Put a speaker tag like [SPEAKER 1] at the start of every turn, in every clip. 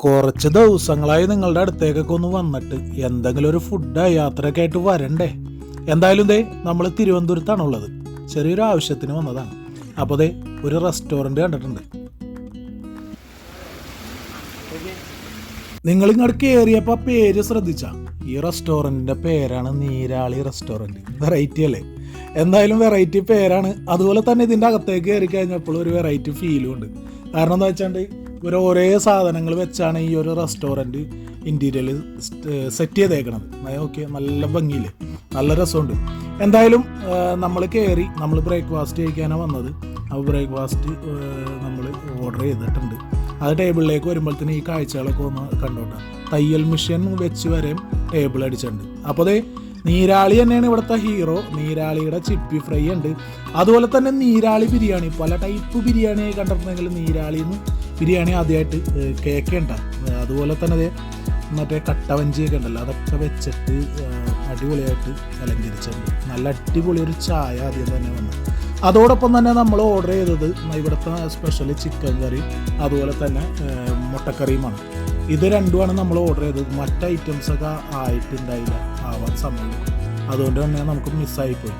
[SPEAKER 1] കുറച്ച് ദിവസങ്ങളായി നിങ്ങളുടെ അടുത്തേക്കൊക്കെ ഒന്ന് വന്നിട്ട് എന്തെങ്കിലും ഒരു ഫുഡ് യാത്രയൊക്കെ ആയിട്ട് വരണ്ടേ? എന്തായാലും ദേ നമ്മൾ തിരുവനന്തപുരത്താണുള്ളത്. ചെറിയൊരു ആവശ്യത്തിന് വന്നതാണ്. അപ്പോൾ ദേ ഒരു റെസ്റ്റോറന്റ് കണ്ടിട്ടുണ്ട്. നിങ്ങൾ ഇങ്ങോട്ട് കയറിയപ്പോൾ പേര് ശ്രദ്ധിച്ച. ഈ റെസ്റ്റോറന്റിന്റെ പേരാണ് നീരാളി റെസ്റ്റോറന്റ് വെറൈറ്റി അല്ലേ? എന്തായാലും വെറൈറ്റി പേരാണ്. അതുപോലെ തന്നെ ഇതിന്റെ അകത്തേക്ക് കയറി കഴിഞ്ഞപ്പോൾ ഒരു വെറൈറ്റി ഫീലും ഉണ്ട്. കാരണം എന്താ വെച്ചാണ്ട് ഇവർ ഒരേ സാധനങ്ങൾ വെച്ചാണ് ഈ ഒരു റെസ്റ്റോറന്റ് ഇന്റീരിയൽ സെറ്റ് ചെയ്തേക്കണത്. ഓക്കെ നല്ല ഭംഗിയില്ലേ നല്ല രസമുണ്ട്. എന്തായാലും നമ്മൾ കയറി നമ്മൾ ബ്രേക്ക്ഫാസ്റ്റ് കഴിക്കാനാണ് വന്നത്. ആ ബ്രേക്ക്ഫാസ്റ്റ് നമ്മൾ ഓർഡർ ചെയ്തിട്ടുണ്ട്. അത് ടേബിളിലേക്ക് വരുമ്പോഴത്തേന് ഈ കാഴ്ചകളൊക്കെ ഒന്ന് കണ്ടോട്ടെ. തയ്യൽ മിഷൻ വെച്ച് വരെയും ടേബിൾ അടിച്ചിട്ടുണ്ട്. അപ്പോൾ അതേ നീരാളി തന്നെയാണ് ഇവിടുത്തെ ഹീറോ നീരാളിയുടെ ചിപ്പി ഫ്രൈ ഉണ്ട്. അതുപോലെ തന്നെ നീരാളി ബിരിയാണി. പല ടൈപ്പ് ബിരിയാണി കണ്ടിട്ടുണ്ടെങ്കിൽ നീരാളിന്ന് ബിരിയാണി ആദ്യമായിട്ട് കേക്കേണ്ട. അതുപോലെ തന്നെ അതേ മറ്റേ കട്ടവഞ്ചിയൊക്കെ ഉണ്ടല്ലോ അതൊക്കെ വെച്ചിട്ട് അടിപൊളിയായിട്ട് അലങ്കരിച്ചിട്ടുണ്ട് നല്ല അടിപൊളി ഒരു ചായ ആദ്യം തന്നെ വന്നു. അതോടൊപ്പം തന്നെ നമ്മൾ ഓർഡർ ചെയ്തത് ഇവിടുത്തെ സ്പെഷ്യൽ ചിക്കൻ കറി അതുപോലെ തന്നെ മുട്ടക്കറിയുമാണ്. ഇത് രണ്ടുമാണ് നമ്മൾ ഓർഡർ ചെയ്തത്. മറ്റ് ഐറ്റംസ് ഒക്കെ ആയിട്ടുണ്ടായില്ല ആവാൻ സമയം അതുകൊണ്ട് തന്നെ നമുക്ക് മിസ്സായിപ്പോയി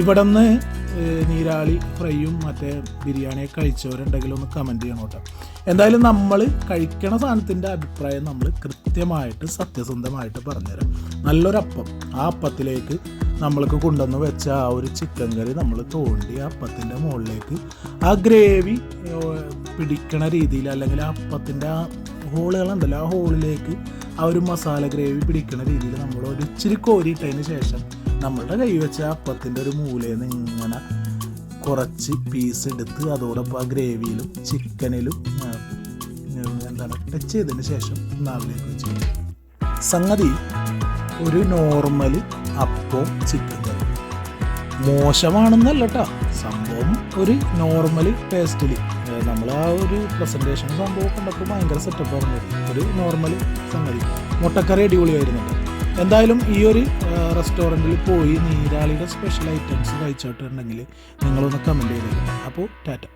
[SPEAKER 1] ഇവിടെ നിന്ന് നീരാളി ഫ്രൈയും മറ്റേ ബിരിയാണിയൊക്കെ കഴിച്ചവരുണ്ടെങ്കിൽ ഒന്ന് കമന്റ് ചെയ്യണം കേട്ടോ. എന്തായാലും നമ്മൾ കഴിക്കണ സാധനത്തിന്റെ അഭിപ്രായം നമ്മൾ കൃത്യമായിട്ട് സത്യസന്ധമായിട്ട് പറഞ്ഞുതരാം. നല്ലൊരപ്പം ആ അപ്പത്തിലേക്ക് നമ്മൾക്ക് കൊണ്ടുവന്ന് വെച്ച ആ ഒരു ചിക്കൻ കറി നമ്മൾ തോണ്ടി ആ അപ്പത്തിന്റെ മുകളിലേക്ക് ആ ഗ്രേവി പിടിക്കണ രീതിയിൽ അല്ലെങ്കിൽ ആ അപ്പത്തിന്റെ ആ ഹോളുകളുണ്ടല്ലോ ആ ഹോളിലേക്ക് ആ ഒരു മസാല ഗ്രേവി പിടിക്കണ രീതിയിൽ നമ്മൾ ഒരു ഇച്ചിരി കോരിയിട്ടതിന് ശേഷം നമ്മളുടെ കൈ വെച്ച അപ്പത്തിന്റെ ഒരു മൂലയിൽ നിന്ന് ഇങ്ങനെ കുറച്ച് പീസ് എടുത്ത് അതോടൊപ്പം ആ ഗ്രേവിയിലും ചിക്കനിലും എന്താണ് ടച്ച് ചെയ്തതിന് ശേഷം നാവിലേക്ക് വെച്ച് സംഗതി ഒരു നോർമൽ അപ്പം ചിക്കൻ കറി. മോശമാണെന്നല്ല കേട്ടോ സംഭവം ഒരു നോർമൽ ടേസ്റ്റിൽ നമ്മൾ ആ ഒരു പ്രസന്റേഷൻ സംഭവം കണ്ടപ്പോൾ ഭയങ്കര സെറ്റപ്പ് പറഞ്ഞത് ഒരു നോർമൽ സംഗതി. മുട്ടക്കറി അടിപൊളിയായിരുന്നു. എന്തായാലും ഈ ഒരു റെസ്റ്റോറന്റിൽ പോയി നീരാളിയുടെ സ്പെഷ്യൽ ഐറ്റംസ് കഴിച്ചിട്ടുണ്ടെങ്കിൽ നിങ്ങളൊന്ന് കമന്റ് ചെയ്തേക്കണം അപ്പോൾ ടാറ്റ.